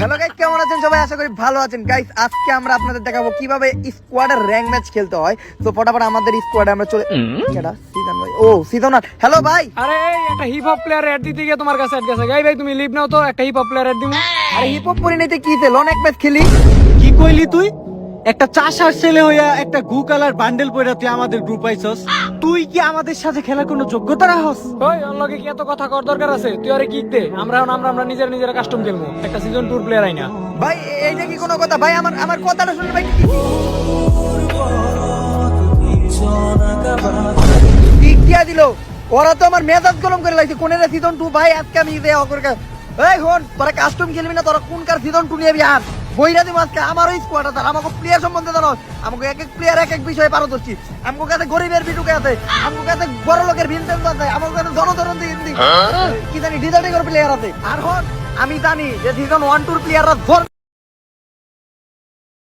Hello guys কেমন আছেন? সবাই আশা করি ভালো আছেন। গাইস আজকে আমরা আপনাদের দেখাবো কীভাবে স্কোয়াডের র্যাঙ্ক ম্যাচ খেলতে হয়। তো ফটাফট আমাদের স্কোয়াডে আমরা চলে কেডা? সিজন ভাই। ও সিজন হ্যালো ভাই। আরে একটা হিপ হপ প্লেয়ার অ্যাড দিতে গিয়ে তোমার কাছে অ্যাড গেছে। গাই ভাই তুমি লিভ নাও তো একটা হিপ হপ প্লেয়ার অ্যাড দিমু। আরে হিপ হপ পরিণতি কি তে লোন এক ম্যাচ খেলি। কি কইলি তুই? একটা চাষার ছেলে হইয়া একটা গু কালার বান্ডেল পইরা তুই আমাদের গ্রুপ আইছস তুই কি আমাদের সাথে খেলার কোনো যোগ্যতা রাখস? ওই লগে কি এত কথা কর দরকার আছে? তুই আরে কিক দে? আমরা আমরা আমরা নিজের নিজের কাস্টম খেলব। একটা সিজন টুর প্লেয়ার আইনা ভাই এইটা কি কোনো কথা? ভাই আমার আমার কথাটা শুনুন ভাই কি- কি দিয়া দিল? ওরা তো আমার মেজাজ গরম করে লাগছে কোনের সিজন টু ভাই আজকে আমি দেয়া অকর এই হন তোরা কাস্টম খেলবি না তোরা কোন কার সিজন টু নিয়ে আর বইরা দিব আজকে আমারও স্কোয়াড আছে আমাকে প্লেয়ার সম্বন্ধে জানো? আমাকে এক এক প্লেয়ার এক এক বিষয়ে পারদর্শী। আমাকে কাছে গরিবের বিটুকে আছে আমাকে কাছে বড় লোকের ভিনসেন্ট আছে আমার কাছে জনধরন দিয়ে কি জানি ডিজার্টিং প্লেয়ার আছে। আর হন আমি জানি যে সিজন ওয়ান টুর প্লেয়াররা